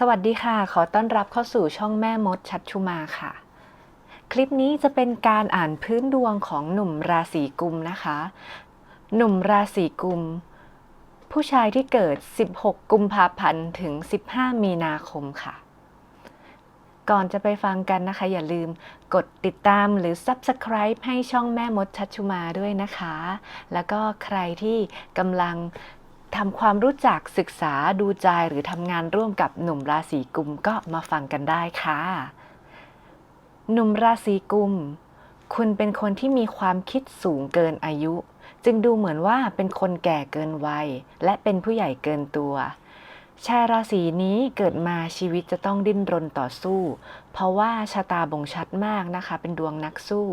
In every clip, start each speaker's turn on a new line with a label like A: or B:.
A: สวัสดีค่ะ ขอต้อนรับเข้าสู่ช่องแม่มดชัดชุมาค่ะ คลิปนี้จะเป็นการอ่านพื้นดวงของหนุ่มราศีกุมนะคะ หนุ่มราศีกุม ผู้ชายที่เกิด 16 กุมภาพันธ์ถึง 15 มีนาคมค่ะ ก่อนจะไปฟังกันนะคะ อย่าลืมกดติดตามหรือ Subscribe ให้ช่องแม่มดชัดชุมาด้วยนะคะ แล้วก็ใครที่กำลัง ทำความรู้จักศึกษาดูใจหรือทำงานร่วมกับหนุ่มราศีกุมก็มาฟังกันได้ค่ะ หนุ่มราศีกุม คุณเป็นคนที่มีความคิดสูงเกินอายุ จึงดูเหมือนว่าเป็นคนแก่เกินวัย และเป็นผู้ใหญ่เกินตัวชายราศีนี้เกิดมาชีวิตจะต้องดิ้นรนต่อสู้ เพราะว่าชะตาบ่งชัดมากนะคะ เป็นดวงนักสู้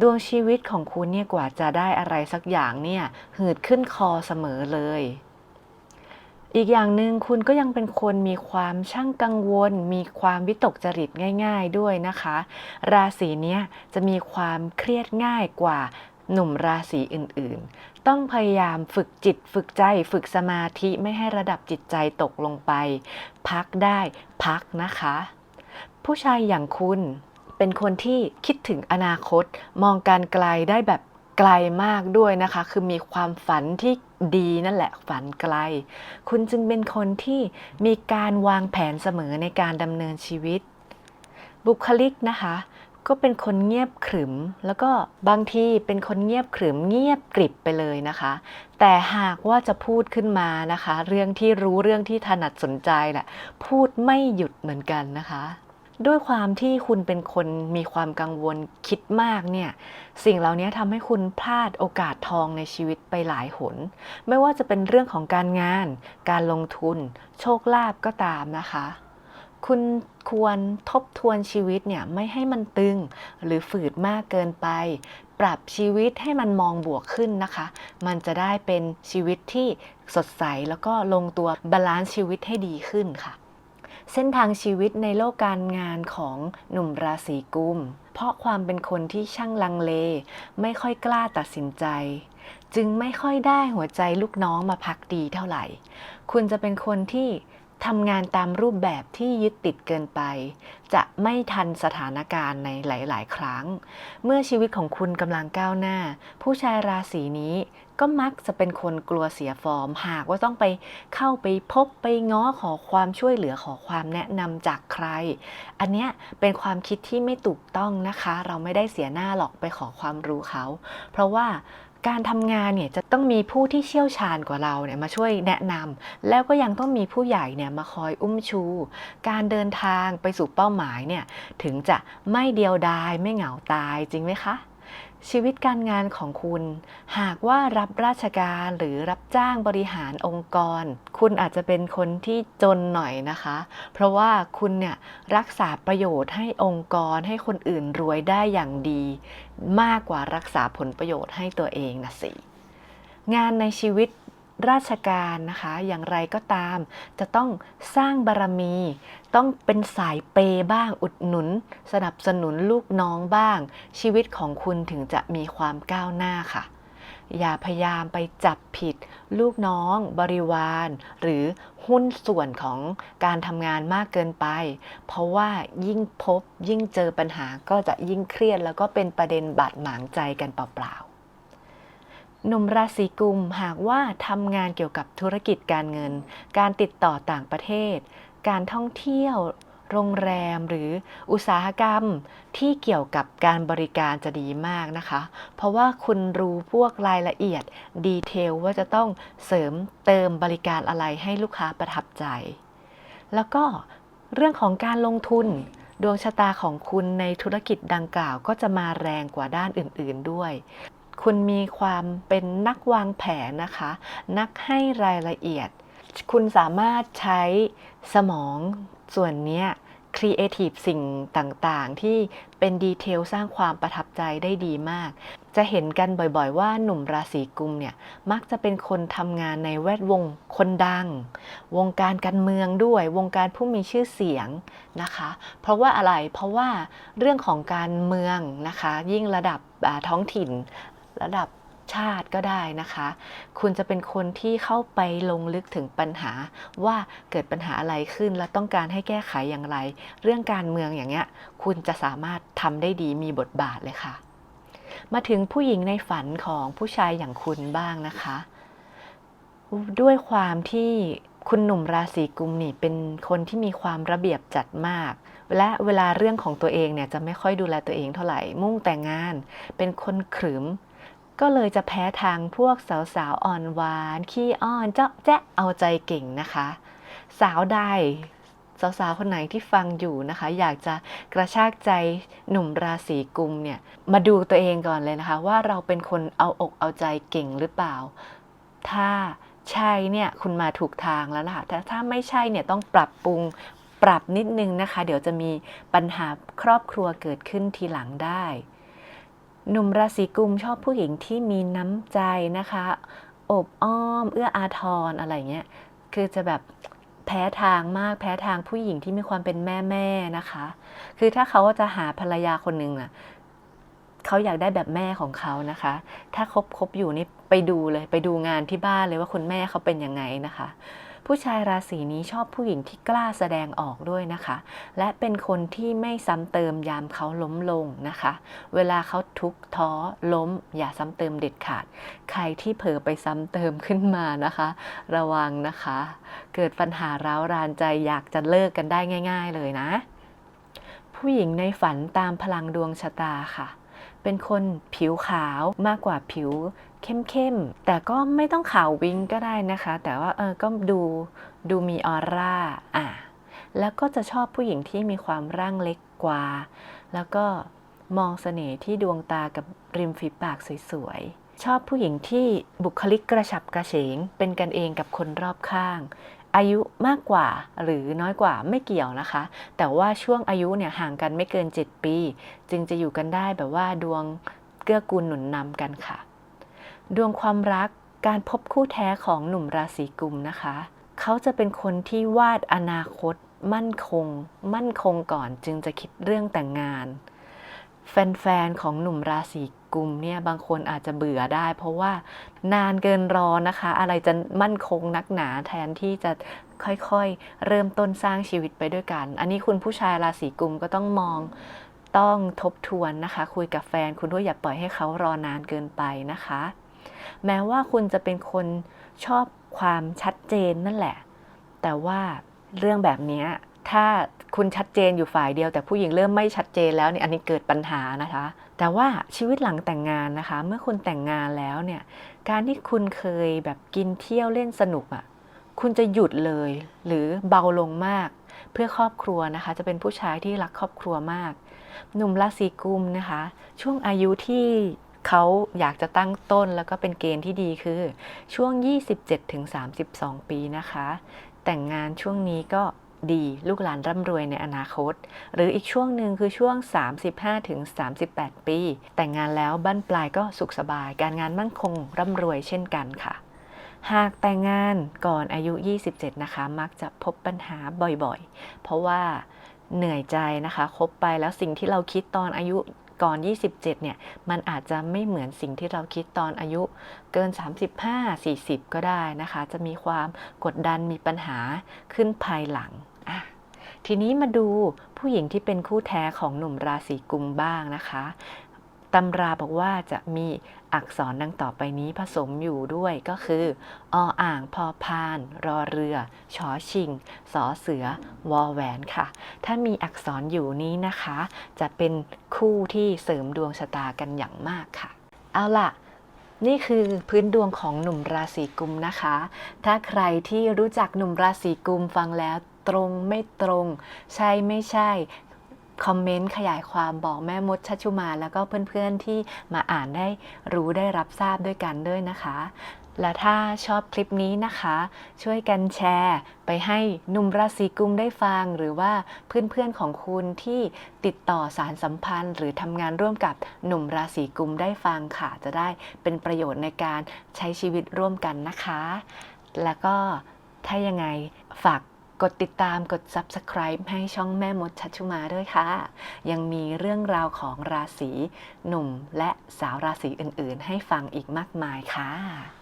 A: ดวงชีวิตของคุณเนี่ยกว่าจะได้อะไรสักอย่างเนี่ยหืดขึ้นคอเสมอเลย อีกอย่างหนึ่งคุณก็ยังเป็นคนมีความช่างกังวล มีความวิตกจริตง่าย ๆด้วยนะคะ ราศีนี้จะมีความเครียดง่ายกว่าหนุ่มราศีอื่นๆ ต้องพยายามฝึกจิตฝึกใจฝึกสมาธิไม่ให้ระดับจิตใจตกลงไป พักได้พักนะคะ ผู้ชายอย่างคุณ เป็นคนที่คิดถึงอนาคต มองการไกลได้แบบไกลมากด้วยนะคะ คือมีความฝันที่ดีนั่นแหละฝันไกล คุณจึงเป็นคนที่มีการวางแผนเสมอในการดำเนินชีวิต บุคลิกนะคะ ก็เป็นคนเงียบขรึม แล้วก็บางทีเป็นคนเงียบขรึมเงียบกริบไปเลยนะคะ แต่หากว่าจะพูดขึ้นมานะคะ เรื่องที่รู้เรื่องที่ถนัดสนใจแหละพูดไม่หยุดเหมือนกันนะคะ ด้วยความที่คุณเป็นคนมีความกังวลคิดมากเนี่ยสิ่งเหล่านี้ทำให้คุณพลาดโอกาสทองในชีวิตไปหลายหน ไม่ว่าจะเป็นเรื่องของการงาน การลงทุน โชคลาภก็ตามนะคะ คุณควรทบทวนชีวิตเนี่ยไม่ให้มันตึง หรือฝืดมากเกินไป ปรับชีวิตให้มันมองบวกขึ้นนะคะ มันจะได้เป็นชีวิตที่สดใสแล้วก็ลงตัวบาลานซ์ชีวิตให้ดีขึ้นค่ะ เส้นทางชีวิตในโลกการงานของหนุ่มราศีกุม เพราะความเป็นคนที่ช่างลังเล ไม่ค่อยกล้าตัดสินใจ จึงไม่ค่อยได้หัวใจลูกน้องมาพักดีเท่าไหร่ คุณจะเป็นคนที่ ทำงานตามรูปแบบที่ยึดติดเกินไป จะไม่ทันสถานการณ์ในหลาย ๆ ครั้ง เมื่อชีวิตของคุณกำลังก้าวหน้า ผู้ชายราศีนี้ก็มักจะเป็นคนกลัวเสียฟอร์ม หากว่าต้องไปเข้าไปพบไปง้อขอความช่วยเหลือขอความแนะนำจากใคร อันเนี้ยเป็นความคิดที่ไม่ถูกต้องนะคะ เราไม่ได้เสียหน้าหรอกไปขอความรู้เขา เพราะว่า การทำงานเนี่ยจะต้องมีผู้ที่เชี่ยวชาญกว่าเราเนี่ยมาช่วยแนะนำแล้วก็ยังต้องมีผู้ใหญ่เนี่ยมาคอยอุ้มชู การเดินทางไปสู่เป้าหมายเนี่ยถึงจะไม่เดียวดายไม่เหงาตายจริงไหมคะ ชีวิตการงานของคุณ หากว่ารับราชการหรือรับจ้างบริหารองค์กร คุณอาจจะเป็นคนที่จนหน่อยนะคะ เพราะว่าคุณเนี่ยรักษาประโยชน์ให้องค์กรให้คนอื่นรวยได้อย่างดี มากกว่ารักษาผลประโยชน์ให้ตัวเองนะสิงานในชีวิต ราชการนะคะ อย่างไรก็ตาม จะต้องสร้างบารมี ต้องเป็นสายเปย์บ้างอุดหนุน สนับสนุนลูกน้องบ้าง ชีวิตของคุณถึงจะมีความก้าวหน้าค่ะ อย่าพยายามไปจับผิด ลูกน้อง บริวาร หรือหุ้นส่วนของการทำงานมากเกินไป เพราะว่ายิ่งพบยิ่งเจอปัญหาก็จะยิ่งเครียด แล้วก็เป็นประเด็นบาดหมางใจกันเปล่าๆ หนุ่มราศีกุมหากว่าทำงานเกี่ยวกับธุรกิจการเงิน การติดต่อต่างประเทศ การท่องเที่ยว โรงแรมหรืออุตสาหกรรมที่เกี่ยวกับการบริการจะดีมากนะคะ เพราะว่าคุณรู้พวกรายละเอียดดีเทลว่าจะต้องเสริมเติมบริการอะไรให้ลูกค้าประทับใจ แล้วก็เรื่องของการลงทุนดวงชะตาของคุณในธุรกิจดังกล่าวก็จะมาแรงกว่าด้านอื่น ๆด้วย คุณมีความเป็นนักวางแผนนะคะ นักให้รายละเอียด คุณสามารถใช้สมองส่วนนี้ครีเอทีฟสิ่งต่างๆ ที่เป็นดีเทลสร้างความประทับใจได้ดีมาก จะเห็นกันบ่อยๆ ว่าหนุ่มราศีกุมเนี่ยมักจะเป็นคนทำงานในแวดวงคนดัง วงการการเมืองด้วย วงการผู้มีชื่อเสียงนะคะ เพราะว่าอะไรเพราะว่าเรื่องของการเมืองนะคะ ยิ่งระดับท้องถิ่น ระดับชาติก็ได้นะคะ คุณจะเป็นคนที่เข้าไปลงลึกถึงปัญหาว่าเกิดปัญหาอะไรขึ้น และต้องการให้แก้ไขอย่างไร เรื่องการเมืองอย่างเงี้ย คุณจะสามารถทำได้ดีมีบทบาทเลยค่ะ มาถึงผู้หญิงในฝันของผู้ชายอย่างคุณบ้างนะคะ ด้วยความที่คุณหนุ่มราศีกุมนี่เป็นคนที่มีความระเบียบจัดมาก และเวลาเรื่องของตัวเองเนี่ยจะไม่ค่อยดูแลตัวเองเท่าไหร่มุ่งแต่งงาน เป็นคนขรึม ก็เลยจะแพ้ทางพวกสาวๆอ่อนหวาน ขี้อ้อนเจ๊ะแจ๊ะเอาใจเก่งนะคะ สาวใดสาวๆคนไหนที่ฟังอยู่นะคะ อยากจะกระชากใจหนุ่มราศีกุมเนี่ยมาดูตัวเองก่อนเลยนะคะ ว่าเราเป็นคนเอาอกเอาใจเก่งหรือเปล่า ถ้าใช่เนี่ยคุณมาถูกทางแล้วล่ะแต่ถ้าไม่ใช่เนี่ยต้องปรับปรุงปรับนิดนึงนะคะ เดี๋ยวจะมีปัญหาครอบครัวเกิดขึ้นทีหลังได้ หนุ่มราศีกุมชอบผู้หญิงที่มีน้ำใจนะคะ อบอ้อม เอื้ออาทรอะไรเงี้ย คือจะแบบแพ้ทางมากแพ้ทางผู้หญิงที่มีความเป็นแม่แม่นะคะ คือถ้าเขาจะหาภรรยาคนหนึ่งอะเขาอยากได้แบบแม่ของเขานะคะ ถ้าคบคบอยู่นี่ไปดูเลย ไปดูงานที่บ้านเลยว่าคุณแม่เขาเป็นยังไงนะคะ ผู้ชายราศีนี้ชอบผู้หญิงที่กล้าแสดงออกด้วยนะคะ และเป็นคนที่ไม่ซ้ำเติมยามเขาล้มลงนะคะ เวลาเขาทุกข์ท้อล้ม อย่าซ้ำเติมเด็ดขาด ใครที่เผลอไปซ้ำเติมขึ้นมานะคะ ระวังนะคะ เกิดปัญหาร้าวรานใจอยากจะเลิกกันได้ง่าย ๆ เลยนะ ผู้หญิงในฝันตามพลังดวงชะตาค่ะ เป็นคนผิวขาวมากกว่าผิว เข้มๆ แต่ก็ไม่ต้องขาววิงก็ได้นะคะ แต่ว่าเออก็ดูดูมีออร่าอะแล้วก็จะชอบผู้หญิงที่มีความร่างเล็กกว่า แล้วก็มองเสน่ห์ที่ดวงตากับริมฝีปากสวยๆ ชอบผู้หญิงที่บุคลิกกระฉับกระเฉง เป็นกันเองกับคนรอบข้าง อายุมากกว่าหรือน้อยกว่าไม่เกี่ยวนะคะ แต่ว่าช่วงอายุเนี่ยห่างกันไม่เกิน 7 ปี จึงจะอยู่กันได้แบบว่าดวงเกื้อกูลหนุนนำกันค่ะ ดวงความรักการพบคู่แท้ของหนุ่มราศีกุมนะคะ เขาจะเป็นคนที่วาดอนาคต มั่นคง มั่นคงก่อนจึงจะคิดเรื่องแต่งงาน แฟนๆของหนุ่มราศีกุมเนี่ยบางคนอาจจะเบื่อได้ เพราะว่านานเกินรอนะคะ อะไรจะมั่นคงนักหนาแทนที่จะค่อยๆ เริ่มต้นสร้างชีวิตไปด้วยกัน อันนี้คุณผู้ชายราศีกุมก็ต้องมองต้องทบทวนนะคะ คุยกับแฟนคุณด้วยอย่าปล่อยให้เขารอนานเกินไปนะคะ แม้ว่าคุณจะเป็นคนชอบความชัดเจนนั่นแหละ แต่ว่าเรื่องแบบนี้ถ้าคุณชัดเจนอยู่ฝ่ายเดียว แต่ผู้หญิงเริ่มไม่ชัดเจนแล้วเนี่ยอันนี้เกิดปัญหานะคะ แต่ว่าชีวิตหลังแต่งงานนะคะ เมื่อคุณแต่งงานแล้วเนี่ยการที่คุณเคยแบบกินเที่ยวเล่นสนุกอะ่ะคุณจะหยุดเลยหรือเบาลงมาก เพื่อครอบครัวนะคะ จะเป็นผู้ชายที่รักครอบครัวมาก หนุ่มราศีกุมนะคะ ช่วงอายุที่ เขาอยากจะตั้งต้นแล้วก็เป็นเกณฑ์ที่ดีคือช่วง 27-32 ปีนะคะ แต่งงานช่วงนี้ก็ดีลูกหลานร่ำรวยในอนาคต หรืออีกช่วงหนึ่งคือช่วง 35-38 ปี แต่งงานแล้วบั้นปลายก็สุขสบาย การงานมั่นคงร่ำรวยเช่นกันค่ะ หากแต่งงานก่อนอายุ 27 นะคะ มักจะพบปัญหาบ่อยๆ เพราะว่าเหนื่อยใจนะคะ คบไปแล้วสิ่งที่เราคิดตอนอายุ ก่อน 27 เนี่ย มันอาจจะไม่เหมือนสิ่งที่เราคิดตอนอายุเกิน 35 40 ก็ได้นะคะ จะมีความกดดันมีปัญหาขึ้นภายหลังอะทีนี้มาดูผู้หญิงที่เป็นคู่แท้ของหนุ่มราศีกุมบ้างนะคะ ตำราบอกว่าจะมีอักษรดังต่อไปนี้ผสมอยู่ด้วยก็คือออ่างพอพาน รอเรือ ชอชิง สอเสือ วอแหวนค่ะ ถ้ามีอักษรอยู่นี้นะคะ จะเป็นคู่ที่เสริมดวงชะตากันอย่างมากค่ะ เอาล่ะนี่คือพื้นดวงของหนุ่มราศีกุมนะคะ ถ้าใครที่รู้จักหนุ่มราศีกุมฟังแล้วตรงไม่ตรง ใช่ไม่ใช่ คอมเมนต์ขยายความบอกแม่มดชัชชุมาแล้วก็เพื่อนๆที่มาอ่านได้รู้ได้รับทราบด้วยกันด้วยนะคะ และถ้าชอบคลิปนี้นะคะ ช่วยกันแชร์ ไปให้หนุ่มราศีกุมได้ฟัง หรือว่าเพื่อนๆของคุณที่ติดต่อสารสัมพันธ์ หรือทำงานร่วมกับหนุ่มราศีกุมได้ฟังค่ะ จะได้เป็นประโยชน์ในการใช้ชีวิตร่วมกันนะคะ แล้วก็ถ้ายังไงฝาก กดติดตามกด Subscribe ให้ช่องแม่มดชัชชุมาด้วยค่ะ ยังมีเรื่องราวของราศีหนุ่มและสาวราศีอื่นๆ ให้ฟังอีกมากมายค่ะ